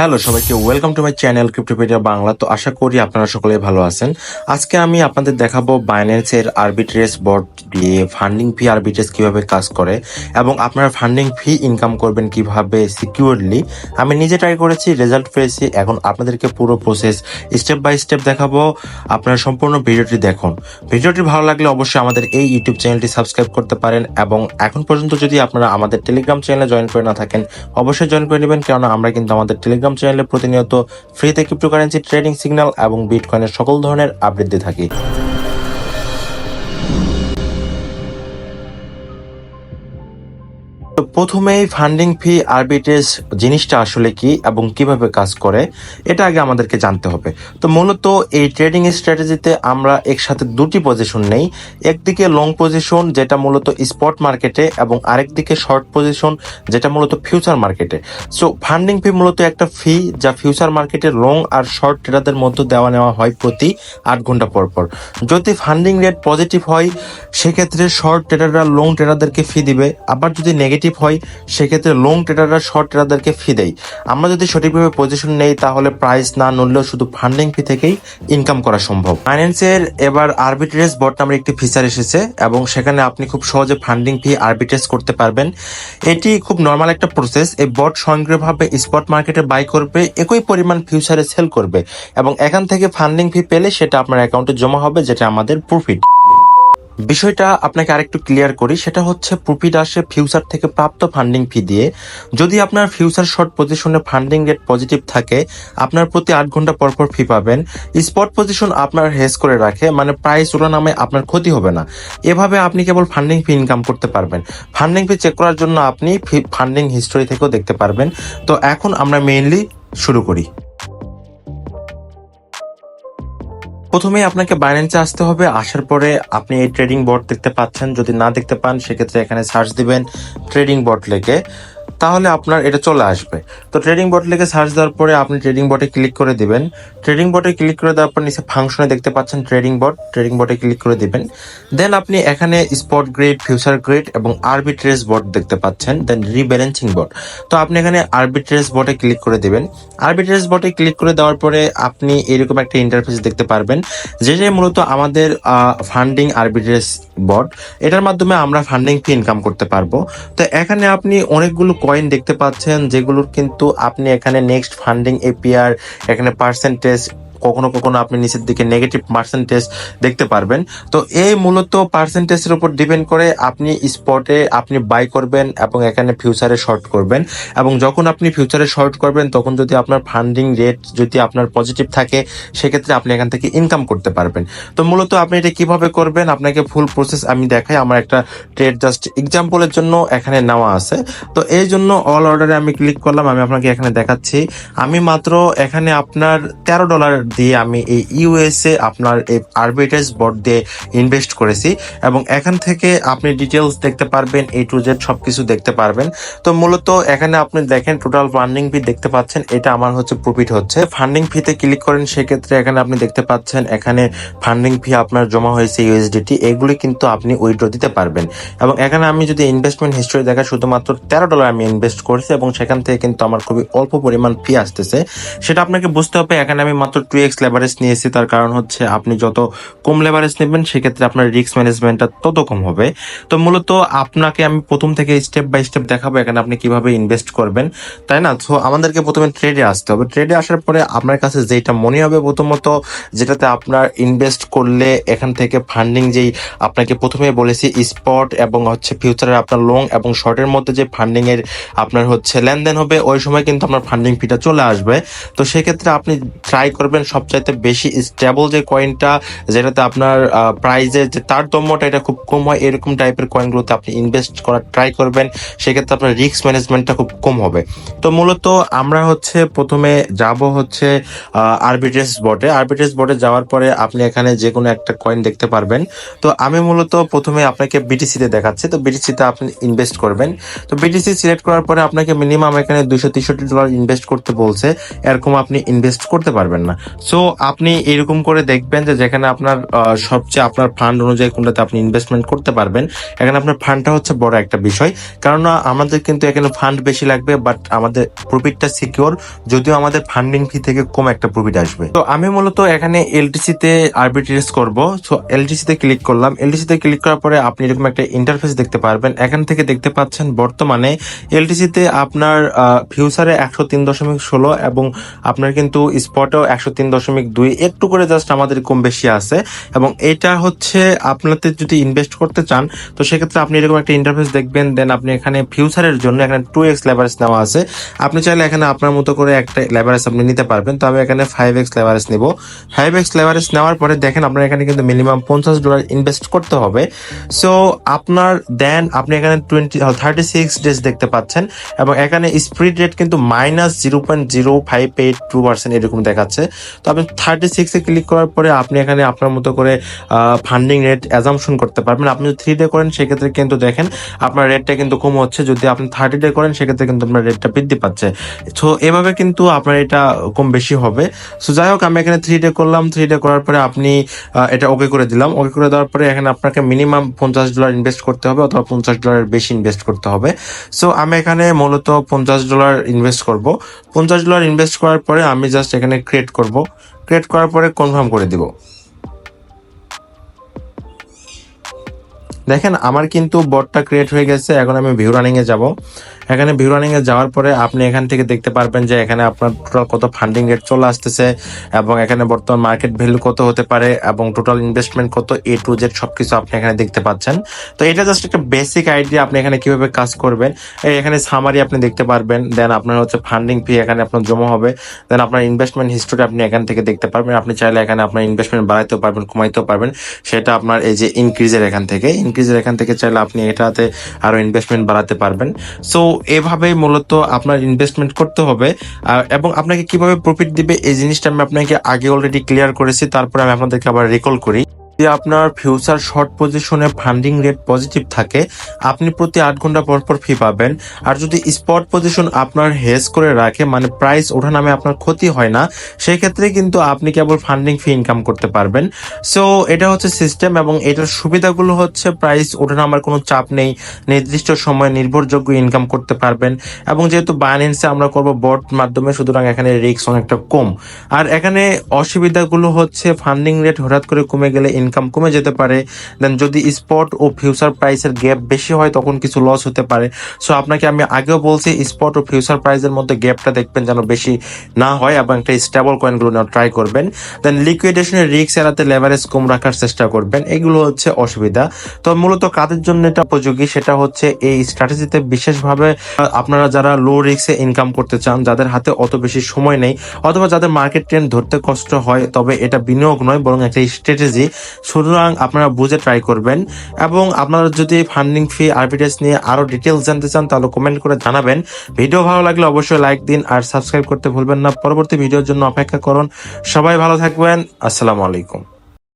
Hello সবাইকে welcome to my channel Cryptopedia Bangla তো আশা করি আপনারা সকলে ভালো আছেন। আজকে আমি আপনাদের দেখাবো বাইন্যান্সের আরবিট্রেস বোর্ড দিয়ে ফান্ডিং ফি আরবিট্রেস কীভাবে কাজ করে এবং আপনারা ফান্ডিং ফি ইনকাম করবেন কীভাবে সিকিউরলি আমি নিজে ট্রাই করেছি রেজাল্ট পেয়েছি, এখন আপনাদেরকে পুরো প্রসেস স্টেপ বাই স্টেপ দেখাবো। আপনারা সম্পূর্ণ ভিডিওটি দেখুন। ভিডিওটি ভালো লাগলে অবশ্যই আমাদের এই ইউটিউব চ্যানেলটি সাবস্ক্রাইব করতে পারেন এবং এখন পর্যন্ত যদি আপনারা আমাদের টেলিগ্রাম চ্যানেলে জয়েন করে না থাকেন, অবশ্যই জয়েন করে নেবেন, কেননা আমরা কিন্তু আমাদের টেলিগ্রাম চ্যানেলে প্রতিনিয়ত ফ্রিতে ক্রিপ্টোকারেন্সি ট্রেডিং সিগন্যাল এবং বিটকয়েনের সকল ধরনের আপডেট দিয়ে থাকি। তো প্রথমেই ফান্ডিং ফি আরবিট্রেজ জিনিসটা আসলে কি এবং কীভাবে কাজ করে, এটা আগে আমাদেরকে জানতে হবে। তো মূলত এই ট্রেডিং স্ট্র্যাটেজিতে আমরা একসাথে দুটি পজিশন নেই। একদিকে লং পজিশন যেটা মূলত স্পট মার্কেটে এবং আরেকদিকে শর্ট পজিশন যেটা মূলত ফিউচার মার্কেটে সো ফান্ডিং ফি মূলত একটা ফি যা ফিউচার মার্কেটে লং আর শর্ট ট্রেডারদের মধ্যে দেওয়া নেওয়া হয় প্রতি আট ঘণ্টা পর পর। যদি ফান্ডিং রেট পজিটিভ হয়, সেক্ষেত্রে শর্ট ট্রেডাররা লং ট্রেডারদেরকে ফি দিবে। আবার যদি নেগেটিভ হয়, সেক্ষেত্রে লং ট্রেডাররা শর্ট ট্রেডারদেরকে ফি দেয়। আমরা যদি সঠিকভাবে পজিশন নেই, তাহলে প্রাইস না নড়লেও শুধু ফান্ডিং ফি থেকেই ইনকাম করা সম্ভব। ফাইন্যান্সের এবার আরবিট্রেস বট নামের একটি ফিচার এসেছে এবং সেখানে আপনি খুব সহজে ফান্ডিং ফি আরবিট্রেস করতে পারবেন। এটি খুব নর্মাল একটা প্রসেস এই বট স্বয়ংক্রিয়ভাবে স্পট মার্কেটে বাই করবে, একই পরিমাণ ফিউচারে সেল করবে এবং এখান থেকে ফান্ডিং ফি পেলে সেটা আপনার অ্যাকাউন্টে জমা হবে, যেটা আমাদের প্রফিট বিষয়টা আপনাকে আরেকটু ক্লিয়ার করি, সেটা হচ্ছে প্রফিট আসে ফিউচার থেকে প্রাপ্ত ফান্ডিং ফি দিয়ে যদি আপনার ফিউচার শর্ট পজিশনে ফান্ডিং রেট পজিটিভ থাকে, আপনার প্রতি আট ঘণ্টা পর পর ফি পাবেন। স্পট পজিশন আপনার হেজ করে রাখে মানে প্রাইস নামে আপনার ক্ষতি হবে না। এভাবে আপনি কেবল ফান্ডিং ফি ইনকাম করতে পারবেন। ফান্ডিং ফি চেক করার জন্য আপনি ফান্ডিং হিস্টোরি থেকেও দেখতে পারবেন। তো এখন আমরা মেইনলি শুরু করি। প্রথমেই আপনাকে বাইন্যান্সে আসতে হবে। আসার পরে আপনি এই ট্রেডিং বোর্ড দেখতে পাচ্ছেন। যদি না দেখতে পান, সেক্ষেত্রে এখানে সার্চ দিবেন ট্রেডিং বোর্ড লেগে। তাহলে আপনার এটা চলে আসবে। তো ট্রেডিং বোর্ড লিখে সার্চ দেওয়ার পরে আপনি ট্রেডিং বোর্ডে ক্লিক করে দিবেন। ট্রেডিং বোর্ডে ক্লিক করে দেওয়ার পর নিচে ফাংশনে দেখতে পাচ্ছেন ট্রেডিং বোর্ড ট্রেডিং বটে ক্লিক করে দিবেন। দেন আপনি এখানে স্পট গ্রেড ফিউচার গ্রেড এবং আরবিট্রেস বোর্ড দেখতে পাচ্ছেন। দেন রিব্যালেন্সিং বোর্ড তো আপনি এখানে আরবিট্রেস বোর্ডে ক্লিক করে দিবেন। আরবিট্রেস বটে ক্লিক করে দেওয়ার পরে আপনি এরকম একটা ইন্টারফেস দেখতে পারবেন, যে যে মূলত আমাদের ফান্ডিং আরবিট্রেস বোর্ড এটার মাধ্যমে আমরা ফান্ডিং ফি ইনকাম করতে পারব। তো এখানে আপনি অনেকগুলো কয়েন দেখতে পাচ্ছেন যেগুলোর কিন্তু আপনি এখানে নেক্সট ফান্ডিং এপিআর এখানে পার্সেন্টেজ কখনো কখনো আপনি নিচের দিকে নেগেটিভ পার্সেন্টেজ দেখতে পারবেন। তো এই মূলত পার্সেন্টেজের উপর ডিপেন্ড করে আপনি স্পটে আপনি বাই করবেন এবং এখানে ফিউচারে শর্ট করবেন। এবং যখন আপনি ফিউচারে শর্ট করবেন, তখন যদি আপনার ফান্ডিং রেট যদি আপনার পজিটিভ থাকে, সেক্ষেত্রে আপনি এখান থেকে ইনকাম করতে পারবেন। তো মূলত আপনি এটা কীভাবে করবেন? আপনাকে ফুল প্রসেস আমি দেখাই। আমার একটা ট্রেড জাস্ট এক্সাম্পলের জন্য এখানে নেওয়া আছে। তো এই জন্য অল অর্ডারে আমি ক্লিক করলাম। আমি আপনাকে এখানে দেখাচ্ছি। আমি মাত্র এখানে আপনার তেরো ডলার দিয়ে আমি এই ইউএসএ আপনার এই আরবিটাইজ বোর্ড দিয়ে ইনভেস্ট করেছি এবং এখান থেকে আপনি ডিটেলস দেখতে পারবেন এ টু জেড সব কিছু দেখতে পারবেন। তো মূলত এখানে আপনি দেখেন টোটাল ফান্ডিং ফি দেখতে পাচ্ছেন, এটা আমার হচ্ছে প্রফিট হচ্ছে। ফান্ডিং ফিতে ক্লিক করেন, সেক্ষেত্রে এখানে আপনি দেখতে পাচ্ছেন এখানে ফান্ডিং ফি আপনার জমা হয়েছে ইউএসডিটি এগুলি কিন্তু আপনি উইড্রো দিতে পারবেন। এবং এখানে আমি যদি ইনভেস্টমেন্ট হিস্ট্রি দেখা, শুধুমাত্র তেরো ডলার আমি ইনভেস্ট করেছি এবং সেখান থেকে কিন্তু আমার খুবই অল্প পরিমাণ ফি আসতেছে। সেটা আপনাকে বুঝতে হবে, এখানে আমি মাত্র এক্স লেভারেজ নিয়েছি, তার কারণ হচ্ছে আপনি যত কম লেভারেজ নেবেন, সেক্ষেত্রে আপনার রিস্ক ম্যানেজমেন্টটা তত কম হবে। তো মূলত আপনাকে আমি প্রথম থেকে স্টেপ বাই স্টেপ দেখাবো এখানে আপনি কীভাবে ইনভেস্ট করবেন, তাই না? তো আমাদেরকে প্রথমে ট্রেডে আসতে হবে। ট্রেডে আসার পরে আপনার কাছে যেটা মনে হবে প্রথমত, যেটাতে আপনার ইনভেস্ট করলে এখান থেকে ফান্ডিং যেই আপনাকে প্রথমে বলেছি স্পট এবং হচ্ছে ফিউচারের আপনার লং এবং শর্টের মধ্যে যে ফান্ডিং এর আপনার হচ্ছে লেনদেন হবে, ওই সময় কিন্তু আপনার ফান্ডিং ফিটা চলে আসবে। তো সেক্ষেত্রে আপনি ট্রাই করবেন সবচাইতে বেশি স্টেবল যে কয়েনটা যেটাতে আপনার প্রাইজের যে তারতম্যটা এটা খুব কম হয়, এরকম টাইপের কয়েনগুলোতে আপনি ইনভেস্ট করার ট্রাই করবেন। সেক্ষেত্রে আপনার রিস্ক ম্যানেজমেন্টটা খুব কম হবে। তো মূলত আমরা হচ্ছে প্রথমে যাব হচ্ছে আরবিট্রেস বোর্ডে আরবিট্রেস বোর্ডে যাওয়ার পরে আপনি এখানে যে কোনো একটা কয়েন দেখতে পারবেন। তো আমি মূলত প্রথমে আপনাকে বিটিসিতে দেখাচ্ছি। তো বিটিসিতে আপনি ইনভেস্ট করবেন। তো বিটিসি সিলেক্ট করার পরে আপনাকে মিনিমাম এখানে দুশো তেষট্টি ডলার ইনভেস্ট করতে বলছে। এরকম আপনি ইনভেস্ট করতে পারবেন না। সো আপনি এরকম করে দেখবেন যে যেখানে আপনার সবচেয়ে আপনার ফান্ড অনুযায়ী কোনটাতে আপনি ইনভেস্টমেন্ট করতে পারবেন, এখানে আপনার ফান্ডটা হচ্ছে বড় একটা বিষয়। কারণ আমাদের কিন্তু এখানে ফান্ড বেশি লাগবে বাট আমাদের প্রফিটটা সিকিউর যদিও আমাদের ফান্ডিং ফি থেকে কম একটা প্রফিট আসবে। তো আমি মূলত এখানে এলটিসি তে আরবিট্রেজ করব। সো এলটিসি তে ক্লিক করলাম। এলটিসি তে ক্লিক করার পরে আপনি এরকম একটা ইন্টারফেস দেখতে পারবেন। এখান থেকে দেখতে পাচ্ছেন বর্তমানে এলটিসি তে আপনার ফিউচারে একশো তিন দশমিক ষোলো এবং আপনার কিন্তু স্পটেও একশো তিন দশমিক দুই, একটু করে জাস্ট আমাদের কম বেশি আছে। এবং এটা হচ্ছে আপনাদের যদি ইনভেস্ট করতে চান, তো সেক্ষেত্রে আপনি এরকম একটা ইন্টারফেস দেখবেন দেন আপনি এখানে ফিউচারের জন্য এখানে টু এক্স লেভারেজ নেওয়া আছে। আপনি চাইলে এখানে আপনার মতো করে একটা লেভারেজ আপনি নিতে পারবেন, তো আমি এখানে ফাইভ এক্স লেভারেজ নেব। ফাইভ এক্স লেভারেজ নেওয়ার পরে দেখেন আপনার এখানে কিন্তু মিনিমাম পঞ্চাশ ডলার ইনভেস্ট করতে হবে। সো আপনার দেন আপনি এখানে টোয়েন্টি থার্টি সিক্স ডেজ দেখতে পাচ্ছেন, এবং এখানে স্প্রিড রেট কিন্তু minus zero point zero five eight two percent এরকম দেখাচ্ছে। তো আপনি থার্টি সিক্সে ক্লিক করার পরে আপনি এখানে আপনার মতো করে ফান্ডিং রেট অ্যাজামশন করতে পারবেন। আপনি যদি থ্রি ডে করেন, সেক্ষেত্রে কিন্তু দেখেন আপনার রেটটা কিন্তু কম হচ্ছে। যদি আপনি থার্টি ডে করেন, সেক্ষেত্রে কিন্তু আপনার রেটটা বৃদ্ধি পাচ্ছে। তো এভাবে কিন্তু আপনার এটা কম বেশি হবে। সো যাই হোক, আমি এখানে থ্রি ডে করলাম। থ্রি ডে করার পরে আপনি এটা ওকে করে দিলাম। ওকে করে দেওয়ার পরে এখানে আপনাকে মিনিমাম পঞ্চাশ ডলার ইনভেস্ট করতে হবে অথবা পঞ্চাশ ডলারের বেশি ইনভেস্ট করতে হবে। সো আমি এখানে মূলত পঞ্চাশ ডলার ইনভেস্ট করব। পঞ্চাশ ডলার ইনভেস্ট করার পরে আমি জাস্ট এখানে ক্রিয়েট করব। ক্রিয়েট করার পরে কনফার্ম করে দিব। দেখেন, আমার কিন্তু বটটা ক্রিয়েট হয়ে গেছে, এখন আমি ভিউ রানিং এ যাব। এখানে ভিউ রানিং এ যাওয়ার পরে আপনি এখান থেকে দেখতে পারবেন যে এখানে আপনার টোটাল কত ফান্ডিং রেট চলে আসতেছে এবং এখানে বর্তমান মার্কেট ভ্যালু কত হতে পারে এবং টোটাল ইনভেস্টমেন্ট কত এ টু জেড সবকিছু আপনি এখানে দেখতে পাচ্ছেন। তো এটা জাস্ট একটা বেসিক আইডিয়া আপনি এখানে কীভাবে কাজ করবেন। এখানে সামারি আপনি দেখতে পারবেন দেন আপনার হচ্ছে ফান্ডিং ফি এখানে আপনার জমা হবে দেন আপনার ইনভেস্টমেন্ট হিস্টোরি আপনি এখান থেকে দেখতে পারবেন। আপনি চাইলে এখানে আপনার ইনভেস্টমেন্ট বাড়াইতেও পারবেন, কমাইতেও পারবেন, সেটা আপনার এই যে ইনক্রিজের এখান থেকে। ইনক্রিজের এখান থেকে চাইলে আপনি এটাতে আরও ইনভেস্টমেন্ট বাড়াতে পারবেন। সো এভাবে মূলত আপনার ইনভেস্টমেন্ট করতে হবে। এবং আপনাকে কীভাবে প্রফিট দিবে, এই জিনিসটা আমি আপনাকে আগে অলরেডি ক্লিয়ার করেছি, তারপরে আমি আপনাদেরকে আবার রিকল করি। যদি আপনার ফিউচার শর্ট পজিশনে ফান্ডিং রেট পজিটিভ থাকে, আপনি প্রতি আট ঘণ্টা পর পর ফি পাবেন। আর যদি স্পট পজিশন আপনার হেজ করে রাখে মানে প্রাইস ওঠা নামে আপনার ক্ষতি হয় না সেই ক্ষেত্রে কিন্তু আপনি কেবল ফান্ডিং ফি ইনকাম করতে পারবেন। সো এটা হচ্ছে সিস্টেম এবং এটার সুবিধাগুলো হচ্ছে প্রাইস ওঠা নামার কোনো চাপ নেই, নির্দিষ্ট সময়ে নির্ভরযোগ্য ইনকাম করতে পারবেন। এবং যেহেতু বাইন্যান্সে আমরা করব বট মাধ্যমে, সুতরাং এখানে রিস্ক অনেকটা কম। আর এখানে অসুবিধাগুলো হচ্ছে ফান্ডিং রেট হঠাৎ করে কমে গেলে ইনকাম কমে যেতে পারে দেন যদি স্পট ও ফিউচার প্রাইসের গ্যাপ বেশি হয়, তখন কিছু লস হতে পারে। সো আপনাকে আমি আগেও বলছি স্পট ও ফিউচার প্রাইসের মধ্যে গ্যাপটা দেখবেন যেন বেশি না হয় এবং একটা স্টেবল কয়েনগুলো নেওয়ার ট্রাই করবেন। দেন লিকুইডেশনের রিস্ক এড়াতে লেভারেজ কম রাখার চেষ্টা করবেন। এগুলো হচ্ছে অসুবিধা। তো, মূলত কাদের জন্য এটা উপযোগী? সেটা হচ্ছে এই স্ট্র্যাটেজিতে বিশেষভাবে আপনারা যারা লো রিস্কে ইনকাম করতে চান, যাদের হাতে অত বেশি সময় নেই, অথবা যাদের মার্কেট ট্রেন্ড ধরতে কষ্ট হয়, তবে এটা বিনিয়োগ নয়, বরং একটা স্ট্র্যাটেজি সুতরাং আপনারা বুঝে ট্রাই করবেন। এবং আপনারা যদি ফান্ডিং ফি আরবিটেস নিয়ে আরও ডিটেলস জানতে চান, তাহলে কমেন্ট করে জানাবেন। ভিডিও ভালো লাগলে অবশ্যই লাইক দিন আর সাবস্ক্রাইব করতে ভুলবেন না। পরবর্তী ভিডিওর জন্য অপেক্ষা করুন। সবাই ভালো থাকবেন। আসসালামু আলাইকুম।